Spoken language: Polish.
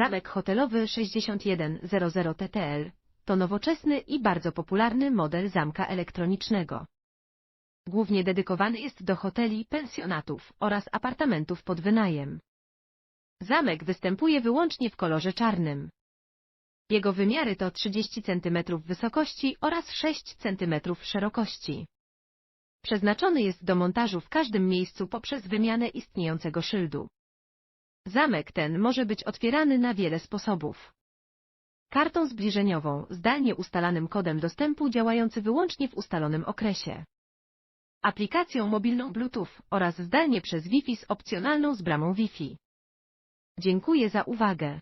Zamek hotelowy 6100 TTL to nowoczesny i bardzo popularny model zamka elektronicznego. Głównie dedykowany jest do hoteli, pensjonatów oraz apartamentów pod wynajem. Zamek występuje wyłącznie w kolorze czarnym. Jego wymiary to 30 cm wysokości oraz 6 cm szerokości. Przeznaczony jest do montażu w każdym miejscu poprzez wymianę istniejącego szyldu. Zamek ten może być otwierany na wiele sposobów. Kartą zbliżeniową, zdalnie ustalanym kodem dostępu działający wyłącznie w ustalonym okresie. Aplikacją mobilną Bluetooth oraz zdalnie przez Wi-Fi z opcjonalną z bramą Wi-Fi. Dziękuję za uwagę.